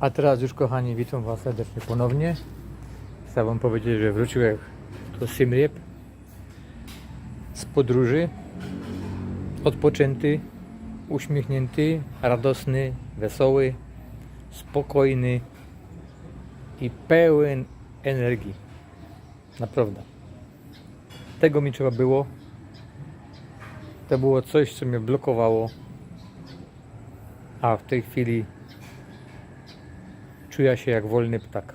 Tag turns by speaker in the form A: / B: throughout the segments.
A: A teraz już kochani, witam Was serdecznie ponownie. Chcę Wam powiedzieć, że wróciłem do Siem Reap z podróży. Odpoczęty, uśmiechnięty, radosny, wesoły, spokojny i pełen energii. Naprawdę. Tego mi trzeba było. To było coś, co mnie blokowało. A w tej chwili czuję się jak wolny ptak.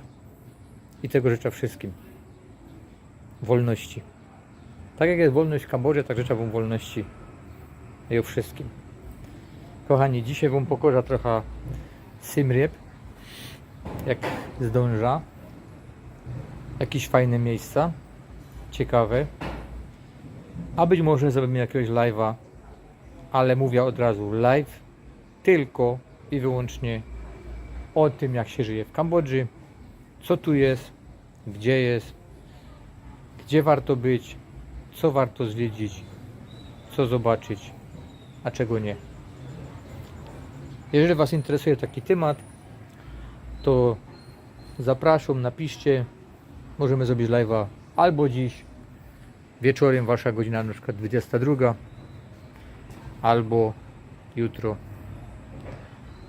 A: I tego życzę wszystkim. Wolności. Tak jak jest wolność w Kambodży, tak życzę Wam wolności i o wszystkim. Kochani, dzisiaj Wam pokorza trochę Siem Reap. Jak zdąża. Jakieś fajne miejsca. Ciekawe. A być może zrobimy jakiegoś live'a. Ale mówię od razu, live tylko i wyłącznie o tym, jak się żyje w Kambodży, co tu jest, gdzie jest, gdzie warto być, co warto zwiedzić, co zobaczyć, a czego nie. Jeżeli Was interesuje taki temat, to zapraszam, napiszcie. Możemy zrobić live'a albo dziś, wieczorem, Wasza godzina na przykład 22, albo jutro.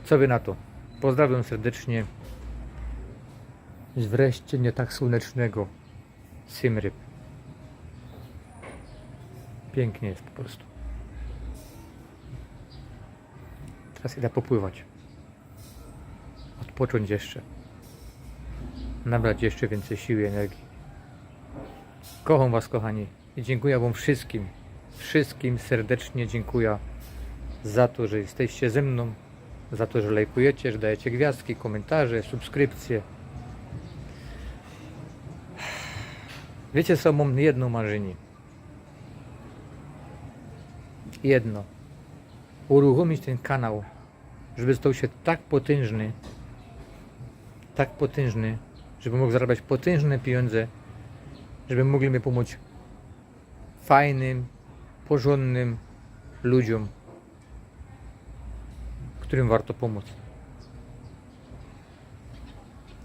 A: Co Wy na to? Pozdrawiam serdecznie z wreszcie nie tak słonecznego Siem Reap. Pięknie jest po prostu. Teraz idę popływać. Odpocząć jeszcze. Nabrać jeszcze więcej siły i energii. Kocham Was, kochani. I dziękuję Wam wszystkim. Wszystkim serdecznie dziękuję za to, że jesteście ze mną, za to, że lajkujecie, że dajecie gwiazdki, komentarze, subskrypcje. Wiecie co, mam jedno marzenie. Jedno. Uruchomić ten kanał, żeby stał się tak potężny, tak potężny, żeby mógł zarabiać potężne pieniądze, żeby mogli mi pomóc fajnym, porządnym ludziom, którym warto pomóc.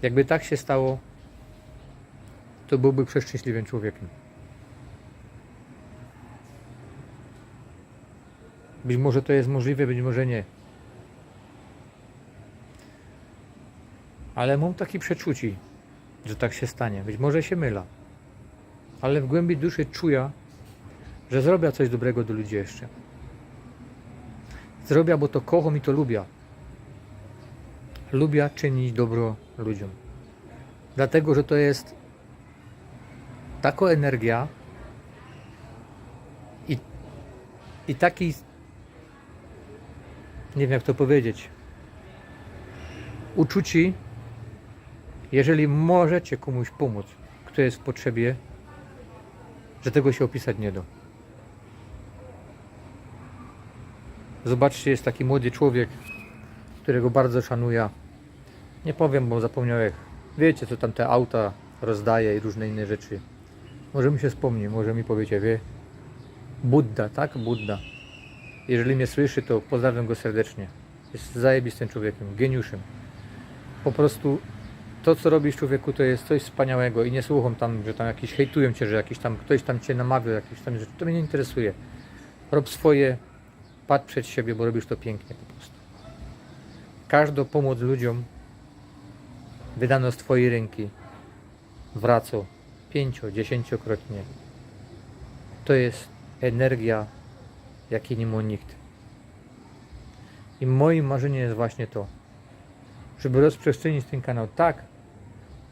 A: Jakby tak się stało, to byłby przeszczęśliwym człowiekiem. Być może to jest możliwe, być może nie. Ale mam taki przeczuci, że tak się stanie. Być może się myla. Ale w głębi duszy czuję, że zrobię coś dobrego do ludzi jeszcze. Zrobię, bo to kocham i to lubię. Lubię czynić dobro ludziom. Dlatego, że to jest taka energia i, i taki, nie wiem jak to powiedzieć, uczuci, jeżeli możecie komuś pomóc, kto jest w potrzebie, że tego się opisać nie da. Zobaczcie, jest taki młody człowiek, którego bardzo szanuję. Nie powiem, bo zapomniałem. Wiecie, co tam te auta rozdaje i różne inne rzeczy. Może mi się wspomni, może mi powiecie, wie. Budda, tak? Budda. Jeżeli mnie słyszy, to pozdrawiam go serdecznie. Jest zajebistym człowiekiem, geniuszem. Po prostu to, co robisz człowieku, to jest coś wspaniałego i nie słucham tam, że tam jakiś hejtują cię, że jakiś tam ktoś tam cię namawia, jakieś tam rzeczy. To mnie nie interesuje. Rob swoje, patrz przed siebie, bo robisz to pięknie po prostu. Każda pomoc ludziom wydano z Twojej ręki wraca pięcio, dziesięciokrotnie. To jest energia, jakiej nie ma nikt. I moim marzeniem jest właśnie to, żeby rozprzestrzenić ten kanał tak,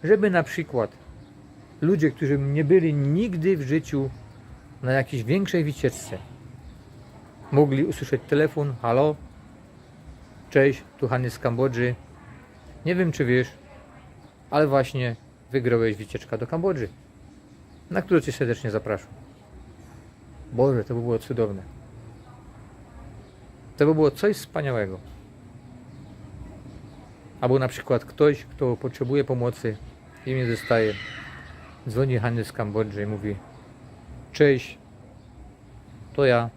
A: żeby na przykład ludzie, którzy nie byli nigdy w życiu na jakiejś większej wycieczce, mogli usłyszeć telefon, halo, cześć, tu Hany z Kambodży. Nie wiem czy wiesz, ale właśnie wygrałeś wycieczkę do Kambodży, na którą Cię serdecznie zapraszam. Boże, to by było cudowne. To by było coś wspaniałego. Albo na przykład ktoś, kto potrzebuje pomocy i mnie zostaje, dzwoni Hany z Kambodży i mówi Cześć, to ja.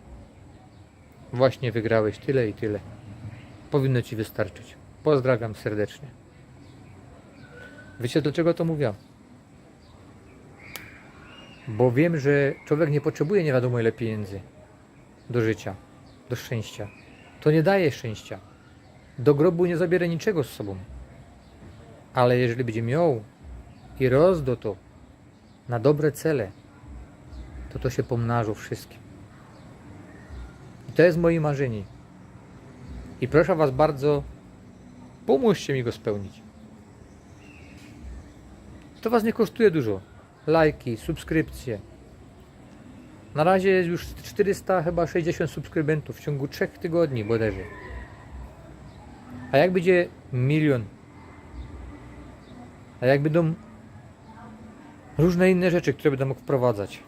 A: Właśnie wygrałeś tyle i tyle. Powinno Ci wystarczyć. Pozdrawiam serdecznie. Wiecie dlaczego to mówię? Bo wiem, że człowiek nie potrzebuje nie wiadomo ile pieniędzy do życia, do szczęścia. To nie daje szczęścia. Do grobu nie zabiera niczego z sobą. Ale jeżeli będzie miał i rozdo to na dobre cele, to to się pomnażą wszystkim. To jest moje marzenie. I proszę Was bardzo, pomóżcie mi go spełnić. To Was nie kosztuje dużo. Lajki, subskrypcje. Na razie jest już 400 chyba 60 subskrybentów w ciągu 3 tygodni bodajże. A jak będzie milion? A jak będą różne inne rzeczy, które będę mógł wprowadzać?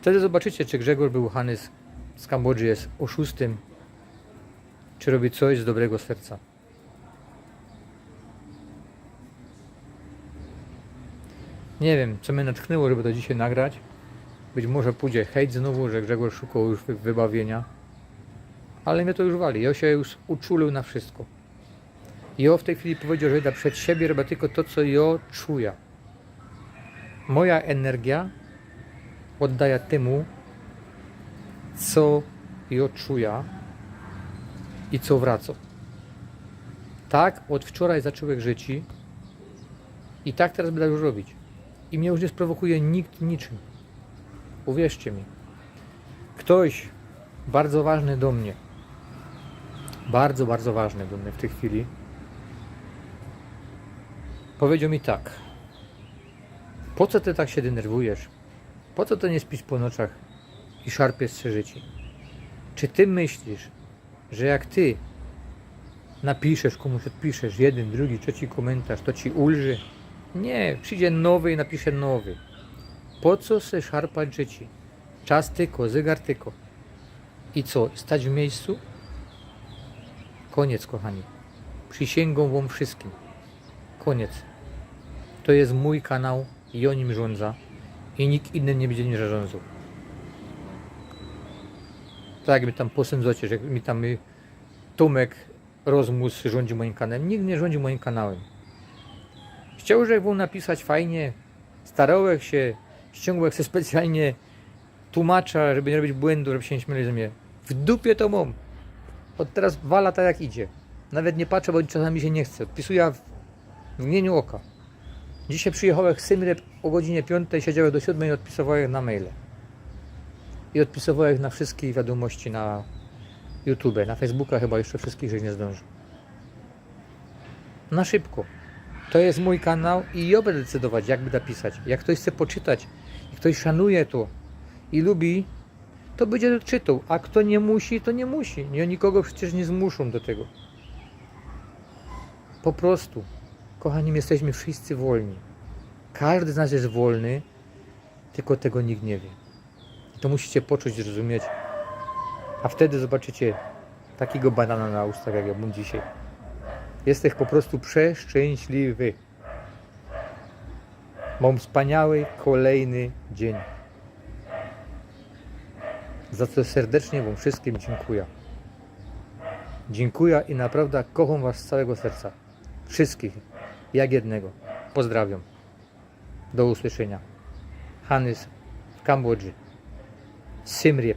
A: Wtedy zobaczycie, czy Grzegorz był Hanys z Kambodży jest oszustem, czy robi coś z dobrego serca. Nie wiem, co mnie natchnęło, żeby to dzisiaj nagrać. Być może pójdzie hejt znowu, że Grzegorz szukał już wy- wybawienia. Ale mnie to już wali. Ja się już uczulił na wszystko. Ja w tej chwili powiedział, że da przed siebie robię tylko to, co ja czuję. Moja energia oddaję temu, co ja czuję i co wraca. Tak od wczoraj zacząłem żyć i tak teraz będę już robić. I mnie już nie sprowokuje nikt niczym. Uwierzcie mi. Ktoś bardzo ważny do mnie, bardzo, bardzo ważny do mnie w tej chwili, powiedział mi tak. Po co ty tak się denerwujesz? Po co ty nie śpisz po nocach i szarpiesz się życie? Czy ty myślisz, że jak ty napiszesz komuś, odpiszesz jeden, drugi, trzeci komentarz, to ci ulży? Nie, przyjdzie nowy i napisze nowy. Po co se szarpać życie? Czas tyko, zegar tyko. I co, stać w miejscu? Koniec, kochani. Przysięgą wam wszystkim. Koniec. To jest mój kanał i o nim rządza. I nikt inny nie będzie nim zarządzał. Tak jak mi tam posędzocie, że mi tam y, Tomek Rozmus rządzi moim kanałem. Nikt nie rządzi moim kanałem. Chciał, żeby napisać fajnie, starałem się, ściągłem się specjalnie tłumacza, żeby nie robić błędu, żeby się nie śmieli ze mnie. W dupie to mam. Od teraz dwa lata jak idzie. Nawet nie patrzę, bo czasami się nie chce. Odpisuję w mgnieniu oka. Dzisiaj przyjechałem z Symrep o godzinie 5, siedziałem do 7 i odpisywałem na maile. I odpisywałem na wszystkie wiadomości na YouTube, na Facebooka chyba jeszcze wszystkich, że nie zdążę. Na szybko. To jest mój kanał i ja będę decydować, jak będę pisać. Jak ktoś chce poczytać i ktoś szanuje to i lubi, to będzie czytał. A kto nie musi, to nie musi. Nie, nikogo przecież nie zmuszą do tego. Po prostu, kochani, my jesteśmy wszyscy wolni. Każdy z nas jest wolny, tylko tego nikt nie wie. To musicie poczuć, zrozumieć. A wtedy zobaczycie takiego banana na ustach, jak ja mam dzisiaj. Jesteś po prostu przeszczęśliwy. Mam wspaniały kolejny dzień. Za co serdecznie Wam wszystkim dziękuję. Dziękuję i naprawdę kocham Was z całego serca. Wszystkich, jak jednego. Pozdrawiam. Do usłyszenia. Hanys w Kambodży. сім ріб.